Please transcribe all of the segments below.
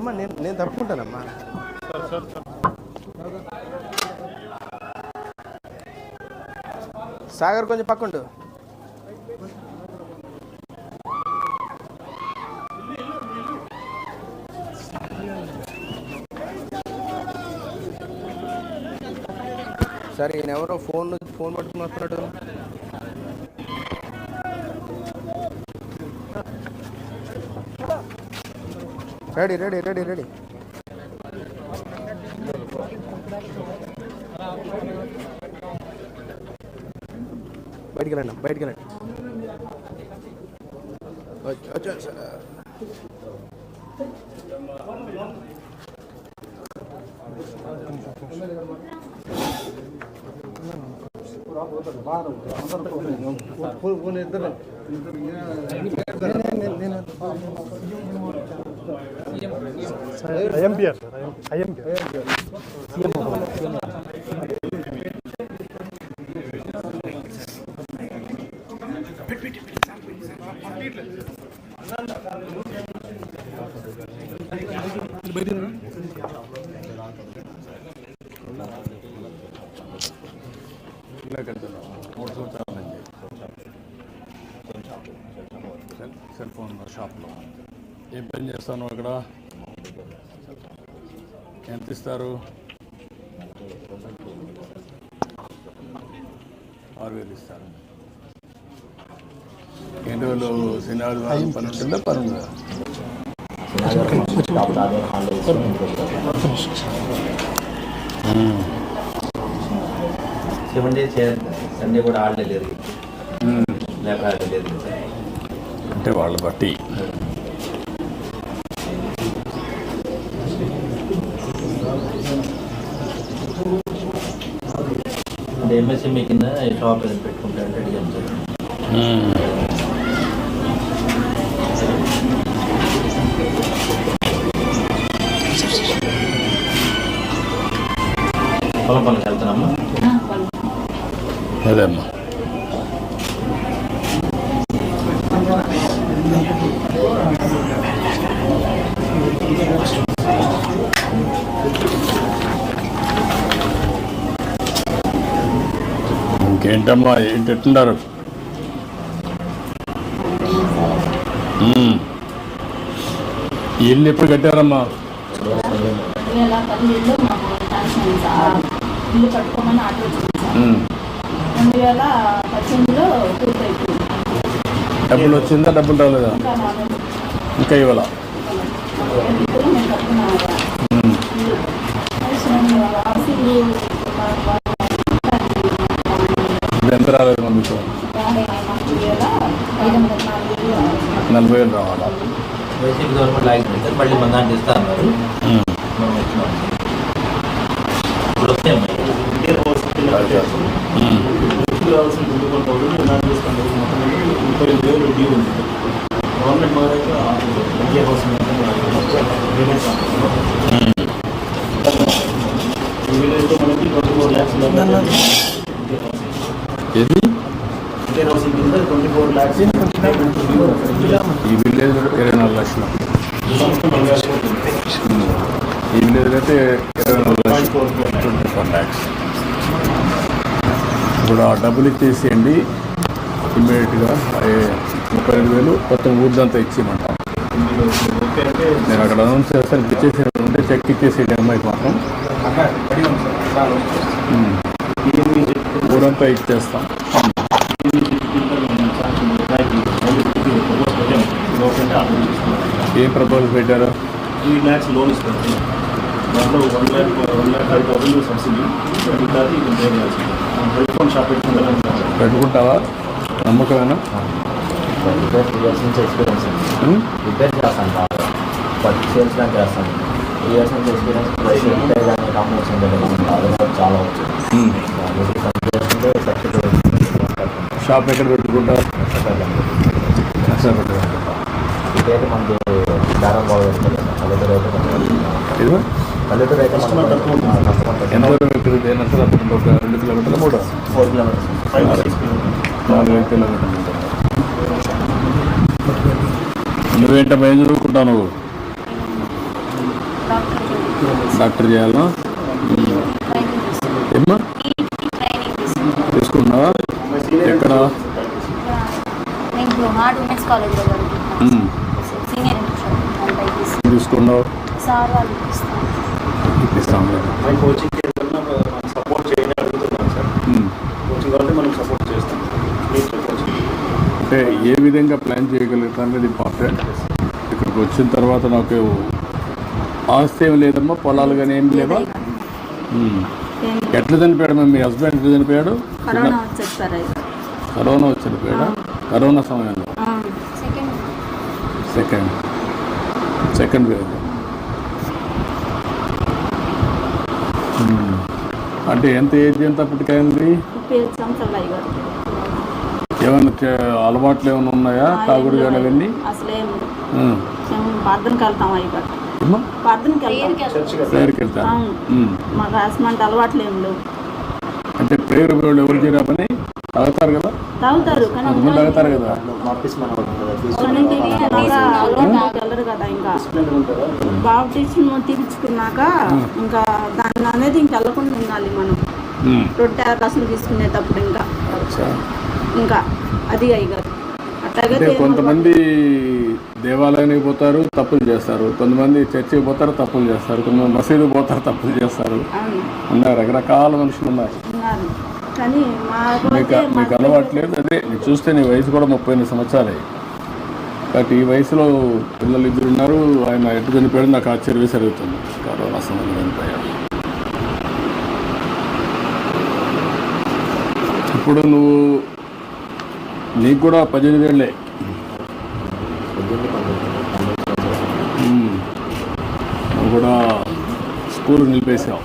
అమ్మా నేను నేను తప్పుకుంటానమ్మా. సాగర్ కొంచెం పక్కుండు. సరే ఈయన ఎవరో ఫోన్ ఫోన్ పట్టుకుని వస్తున్నాడు. రెడీ రెడీ రెడీ రెడీ బయటికి రండి బయటికి రండి వచ్చి- వచ్చి- వచ్చి. ఐఎంపిఆర్ ఐఎంపిఆర్ మూడు సంవత్సరాల నుంచి సెల్ సెల్ ఫోన్ షాప్లో ఏం పని చేస్తాను అక్కడ ఎంత ఇస్తారు ఆరు వేలు ఇస్తారు. ఎన్ని రోజులు శనివారం పని ఉంటుందా పని ఉందా సెవెన్ డేస్ సండే కూడా హాలిడే లేదు. లేక హాలిడే లేదు. అంటే వాళ్ళ బట్టి. అంటే ఎంఎస్ఎంఈ కింద షాప్ ఏదైనా పెట్టుకుంటారంటే డిఎం సార్. పొలం పనులకు వెళ్తున్నామా? అదే అమ్మా. ఇంకేంటమ్మా ఏంటి ఎట్టున్నారు ఇల్లు ఎప్పుడు కట్టారమ్మా? ఇల్లు కట్టుకోమని ఆర్డర్ రెండు వేల పద్దెనిమిదిలో పూర్తయిపోయింది డబ్బులు వచ్చిందా డబ్బులు రాలేదా? ఇంకా ఇంకా ఇవ్వాల? నలభై వేలు రావాలా. వైసీపీ గవర్నమెంట్ లాగింది సార్ మళ్ళీ మన దాంట్లో ఇస్తా అన్నారు. మనం వచ్చినాం ఇప్పుడు వస్తే. రావాల్సిన దుడ్డు మొత్తం ముప్పై వేలు ఉంది. గవర్నమెంట్ మారాక విద్యా కోసం వీలైతే మనకి ట్వంటీ ఫోర్ ల్యాక్స్ ఏది విద్యా హౌసింగ్ కింద ట్వంటీ ఫోర్ ల్యాక్స్ ఈ విలేజ్ ఇరవై నాలుగు లక్షలు. ఈ విలేజ్ అయితే ఇరవై నాలుగు లక్షలు. ట్వంటీ ఫోర్ ల్యాక్స్ ఇప్పుడు ఆ డబ్బులు ఇచ్చేసేయండి. ఇమ్మీడియట్గా ముప్పై ఐదు వేలు మొత్తం ఊర్దంతా ఇచ్చేయమంటాం. నేను అక్కడ అనౌన్స్ చేస్తాను ఇచ్చేసి ఉంటే చెక్ ఇచ్చేసేయండి అమ్మాయికి మాత్రం. ఊరంతా ఇచ్చేస్తాం. ఏం ప్రపోజల్ పెట్టారు? త్రీ ల్యాక్స్ లోన్ ఇస్తారు. దాంట్లో one lakh one lakh five thousand subsidy. మిగతాది పే హెల్త్ ఫోన్ షాప్ పెట్టుకుంటావా నమ్మకమేనా రిపేర్ టూ ఇయర్స్ నుంచి ఎక్స్పీరియన్స్ ఉమ్? రిపేర్ చేస్తాను బాగా. బట్ సేల్స్ దాకా చేస్తాను. టూ ఇయర్స్ నుంచి ఎక్స్పీరియన్స్ ప్లస్ రిపేర్ అది కూడా చాలా షాప్ ఎక్కడ పెట్టుకుంటావు? దారం పల్లెటూరు అయితే పల్లెటూరు అయితే Customer తక్కువ ఉంటుంది. ఒక రెండు కిలోమీటర్లు మూడు four kilometres. Five six kilometres. నాలుగు ఐదు కిలోమీటర్లు ఉంటుంది నువ్వేంటమ్మా ఏం చదువుకుంటావు నువ్వు? ఎక్కడ చేయాలా ఉమ్. ట్రైనింగ్ తీసుకుంటాం ఏమ్మా ట్రైనింగ్ తీసుకుంటాం తీసుకున్నావా ఎక్కడ నేను ఇప్పుడు హార్డ్ ఉమెన్స్ కాలేజ్లో చదువుకుంటున్నాను ఉమ్. సీనియర్ ఇంటర్ తీసుకున్నావు? సార్ వాళ్ళు ఇస్తాను ఇప్పిస్తాము మన కోచింగ్ సపోర్ట్ చేయాలని అడుగుతున్నాం సార్. ఉమ్. కోచింగ్ కాబట్టి మనం సపోర్ట్ చేస్తాం. అంటే ఏ విధంగా ప్లాన్ చేయగలుగుతా అనేది ఇంపార్టెంట్ ఇక్కడికి వచ్చిన తర్వాత నాకు ఆస్తి ఏం లేదమ్మా పొలాలు కానీ ఏం లేవా. ఎట్లా చనిపోయాడు మీ హస్బెండ్? ఎట్లా చనిపోయాడు? కరోనా వచ్చి చనిపోయాడా? కరోనా సమయంలో? సెకండ్. Second wave. ఉమ్. అంటే ఎంత ఏజ్ ఎంత అప్పటికైంది ఏమైనా అలవాట్లు ఏమైనా ఉన్నాయా? తాగుడు కానీ అవన్నీ? అలవాట్లు ఏం లేవు. అంటే ప్రేయర్ వాళ్ళు ఎవరు చేయరా పని? తాగుతారు కదా? తాగుతారు కదా? దీని అలవాటు వెళ్ళరు కదా ఇంకా. దాన్ని అనేది ఇంక వెళ్ళకుండా ఉండాలి మనం. రొట్టె రసం తీసుకునేటప్పుడు ఇంకా. ఇంకా అది అయ్యారు అట్లాగే కొంతమంది దేవాలయానికి పోతారు తప్పులు చేస్తారు. కొంతమంది చర్చికి పోతారు తప్పులు చేస్తారు. కొంతమంది మసీదు పోతారు తప్పులు చేస్తారు. ఉన్నారు రకరకాల మనుషులు ఉన్నారు. మాకు మీకు అలవాట్లేదు అదే చూస్తే నీ వయసు కూడా ముప్పై ఎనిమిది సంవత్సరాలే. కాబట్టి ఈ వయసులో పిల్లలు ఇద్దరు ఉన్నారు. ఆయన ఎటు చనిపోయాడు నాకు ఆశ్చర్య జరుగుతుంది కరోనా సమయంలో చనిపోయాడు ఇప్పుడు నువ్వు నీకు కూడా పద్దెనిమిది ఏళ్ళే. నువ్వు కూడా స్కూల్ నిలిపేసావు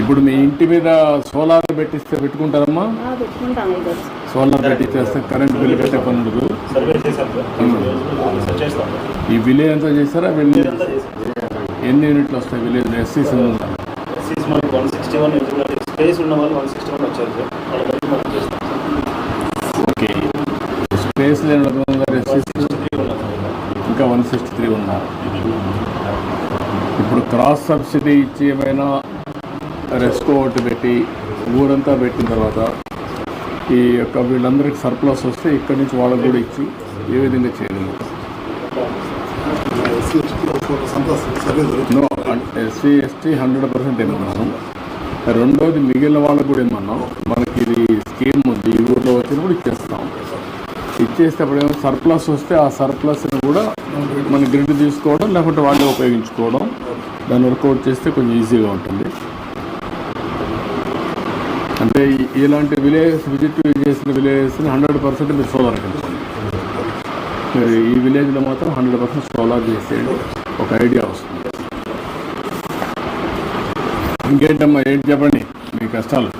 ఇప్పుడు మీ ఇంటి మీద సోలార్ పెట్టిస్తే పెట్టుకుంటారమ్మా? సోలార్ పెట్టిస్తే కరెంట్ బిల్ కట్టే పని ఉండదు ఈ విలేజ్ అంతా చేస్తారా? విలేజ్? ఎన్ని యూనిట్లు వస్తాయి విలేజ్? ఎస్సీస్ సీస్ మనకి వన్ సిక్స్టీ వన్ స్పేస్ ఉన్న వాళ్ళు వన్ సిక్స్టీ వన్ వచ్చారు సార్. వాళ్ళకి మనం చేస్తాం. ఓకే. స్పేస్ లేని ఇంకా వన్ సిక్స్టీ త్రీ ఉన్నారు ఇప్పుడు క్రాస్ సబ్సిడీ ఇచ్చి ఏమైనా రెస్కో ఒకటి పెట్టి ఊరంతా పెట్టిన తర్వాత ఈ యొక్క వీళ్ళందరికీ సర్ప్లస్ వస్తే ఇక్కడి నుంచి వాళ్ళకి కూడా ఇచ్చి ఏ విధంగా చేయగలరు no SC ST hundred percent ఏమన్నాను రెండోది మిగిలిన వాళ్ళకు కూడా ఏమన్నాం మనకి ఇది స్కీమ్ ఉంది ఈ ఊర్లో వచ్చినప్పుడు ఇచ్చేస్తాం. ఇచ్చేస్తే అప్పుడు ఏమో సర్ప్లస్ వస్తే ఆ సర్ప్లస్ని కూడా మన గ్రిడ్ తీసుకోవడం లేకుంటే వాళ్ళే ఉపయోగించుకోవడం దాన్ని వర్కౌట్ చేస్తే కొంచెం ఈజీగా ఉంటుంది. ఇలాంటి విలేజెస్ విజిట్ చేసిన విలేజెస్ని హండ్రెడ్ పర్సెంట్ మీరు సోలార్ కలుసుకోండి మీరు ఈ విలేజ్లో మాత్రం హండ్రెడ్ పర్సెంట్ సోలార్ చేసేయండి. ఒక ఐడియా వస్తుంది. ఇంకేంటమ్మా ఏంటి చెప్పండి? మీ కష్టాలు.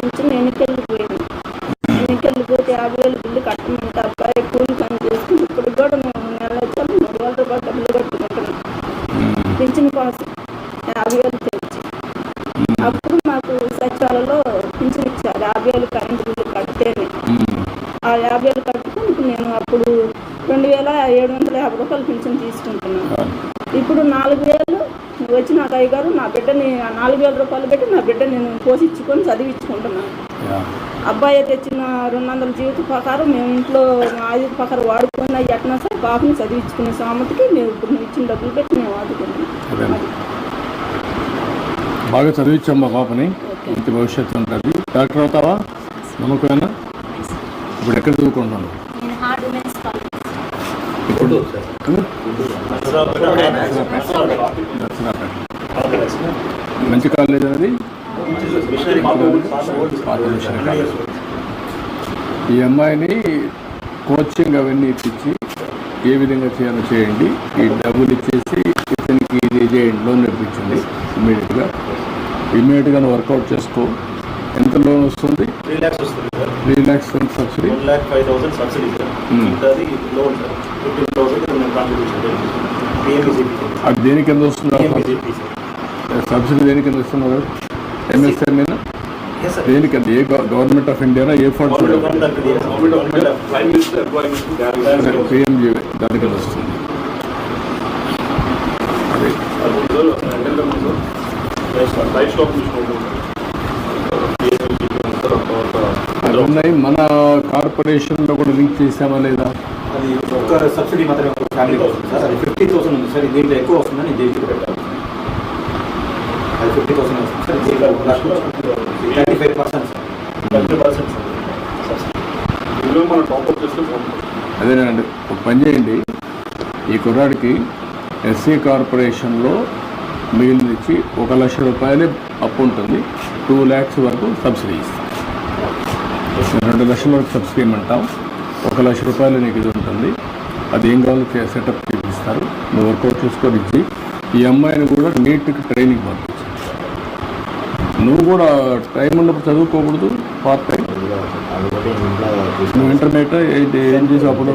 teacher పోషించుకొని చదివించుకుంటున్నాను యా. అబ్బాయి తెచ్చిన రెండు వందల జీవిత ప్రకారం మేము ఇంట్లో మా ఆయుధ ప్రకారం వాడుకొని అవి ఎట్నా సరే బాబుని చదివించుకునే సామతికి మేము ఇప్పుడు నువ్వు ఇచ్చిన డబ్బులు పెట్టి మేము వాడుకున్నాం బాగా చదివించాం మా పాపని మంచి భవిష్యత్తు ఉంటుంది డాక్టర్ అవుతావా? నమ్మకమేనా? ఇప్పుడు ఎక్కడ చదువుకుంటున్నాను ఇప్పుడు? మంచి కాలేజ్ అనేది కాలేజ్. ఈ అమ్మాయిని కోచింగ్ అవన్నీ ఇప్పించి ఏ విధంగా చేయాలో చేయండి. ఈ డబ్బులు ఇచ్చేసి ఇతనికి ఇది చేయండి. లోన్ ఇప్పించండి ఇమీడియట్గా ఇమీడియట్గా వర్కౌట్ చేసుకో. ఎంత లోన్ వస్తుంది? త్రీ ల్యాక్స్ వస్తుంది sir. Three lakhs subsidy. One lakh five thousand subsidy sir. మిగతాది లోన్ సార్. ఫిఫ్టీన్ థౌసండ్ నేను కాంట్రిబ్యూషన్ పిఎంఈజీపీ అది దేని కింద వస్తుంది పిఎంఈజీపీ సార్. సబ్సిడీ దేని కింద ఇస్తున్నారు ఎంఎస్ఎంఏ ఎస్ సార్ దేనికంటే? ఏ గవర్నమెంట్ ఆఫ్ ఇండియానా ఏ ఫండ్స్ పిఎంజీ దాని కింద వస్తుంది. అవి ఉన్నాయి. మన కార్పొరేషన్లో కూడా లింక్ చేసామా లేదా? అది ఒక్క సబ్సిడీ మాత్రమే వస్తుంది సార్ అది ఫిఫ్టీ థౌసండ్ ఉంది సార్ దీంట్లో ఎక్కువ వస్తుందని దీంట్లో పెట్టాలి అది ఫిఫ్టీ థౌసండ్ వస్తుంది thirty five percent sir thirty percent sir అదేనండి ఒక పని చేయండి. ఈ కుర్రాడికి ఎస్సీ కార్పొరేషన్లో మిగిలినిచ్చి ఒక లక్ష రూపాయలే అప్పు ఉంటుంది. టూ ల్యాక్స్ వరకు సబ్సిడీ ఇస్తాం. రెండు లక్షల వరకు సబ్సిడీ అంటాం ఒక లక్ష రూపాయలు నీకు ఇది ఉంటుంది. అది ఏం కావాలో సెటప్ చేపిస్తారు. నువ్వు వర్కౌట్ చేసుకొని ఇచ్చి ఈ అమ్మాయిని కూడా నీట్కి ట్రైనింగ్ పడుతుంది నువ్వు కూడా టైం ఉన్నప్పుడు చదువుకోకూడదు పార్ట్ టైం అది కూడా ఇంట్లో నువ్వు ఇంటర్మీడియట్ ఏంటి ఏం చేసావు అప్పుడు?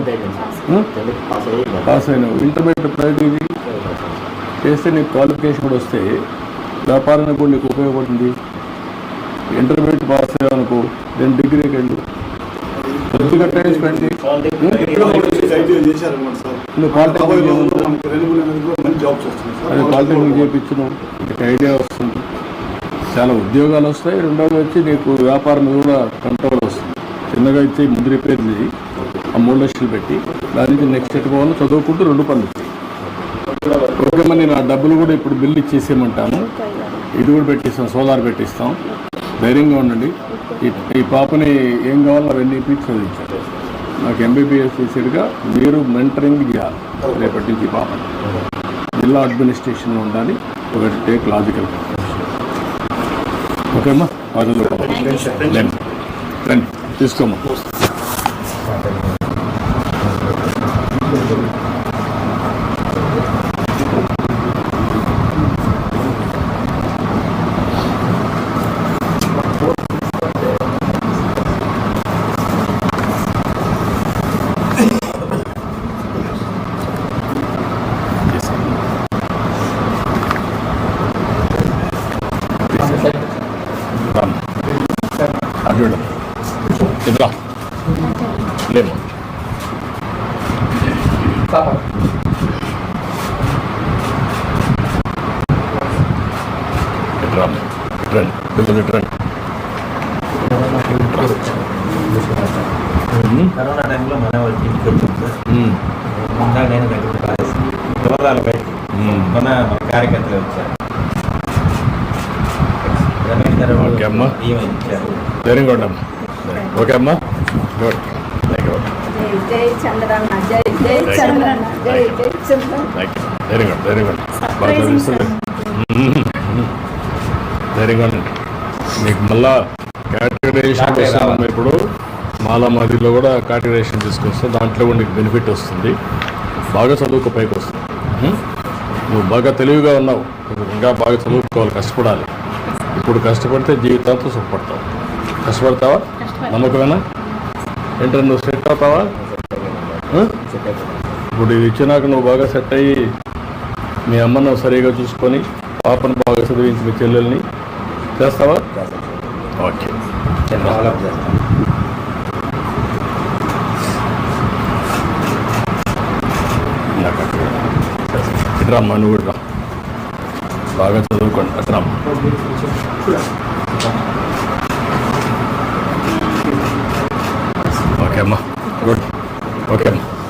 పాస్ అయినావు. ఇంటర్మీడియట్ ప్రైవేట్ ఇది చేస్తే నీకు క్వాలిఫికేషన్ కూడా వస్తే వ్యాపారానికి కూడా నీకు ఉపయోగపడుతుంది. ఇంటర్మీడియట్ పాస్ అయ్యావు అనుకో నేను డిగ్రీకి వెళ్ళు. స్పెండ్ నువ్వు పాలిటెక్నిక్ నీకు ఐడియా వస్తుంది. చాలా ఉద్యోగాలు వస్తాయి. రెండవది వచ్చి నీకు వ్యాపారం కూడా కంట్రోల్ వస్తుంది. చిన్నగా ఇచ్చి ముందు రిపేర్ చేయి. ఆ మూడు లక్షలు పెట్టి దాని నుంచి నెక్స్ట్ ఎట్టుకోవాలో చదువుకుంటూ రెండు పనులు చేయి. ఓకే మరి నేను ఆ డబ్బులు కూడా ఇప్పుడు బిల్లు ఇచ్చేసేయమంటాను. ఇది కూడా పెట్టిస్తాం సోలార్ పెట్టిస్తాం. ధైర్యంగా ఉండండి. ఈ పాపని ఏం కావాలో అవన్నీ ఇప్పించి చదివించారు నాకు ఎంబీబీఎస్ చేసేట్టుగా మీరు మెంటరింగ్ చేయాలి రేపటి నుంచి పాపని. జిల్లా అడ్మినిస్ట్రేషన్లో ఉండాలి. ఒకటి టేక్ లాజికల్ ఓకేమ్మా? వాటిలో రండి. తీసుకోమ్మా. రండి పిల్లలు రండి ఉమ్, కరోనా టైంలో మన వాళ్ళకి ఇంటికి వచ్చాం సార్. ముందా నేను దగ్గర దోదాల. మన మన కార్యకర్తలు వచ్చారు. ఓకే అమ్మా. ఇచ్చారు. ధైర్యంగా ఉండమ్మా ఓకే అమ్మా. గుడ్ జై చంద్రన్న వెరీ జై వెరీ గుడ్ బాగా వెరీ చదివిస్తుంది ధైర్యంగా మీకు మళ్ళా కేటగరైజేషన్ వస్తాం ఇప్పుడు మాలా మాదిలో కూడా కేటగరైజేషన్ తీసుకొస్తాం దాంట్లో కూడా నీకు బెనిఫిట్ వస్తుంది. బాగా చదువుకు పైకి వస్తుంది. నువ్వు బాగా తెలివిగా ఉన్నావు ఇంకా బాగా చదువుకోవాలి కష్టపడాలి ఇప్పుడు కష్టపడితే జీవితాంతో సుఖపడతావు కష్టపడతావా? నమ్మకమేనా ఏంటంటే నువ్వు సెట్ అవుతావా? ఇప్పుడు ఇది ఇచ్చినాక నువ్వు బాగా సెట్ అయ్యి మీ అమ్మను సరిగా చూసుకొని పాపను బాగా చదివించి మీ చెల్లెల్ని చేస్తావా? ఓకే. డెవలప్ రమ్మా నువ్వు కూడా రా. బాగా చదువుకోండి అక్కడ ఓకే అమ్మా. గుడ్. ఓకే అమ్మా.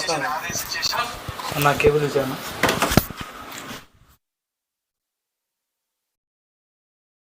వస్తాను. నా కేబుల్ ఇచ్చాను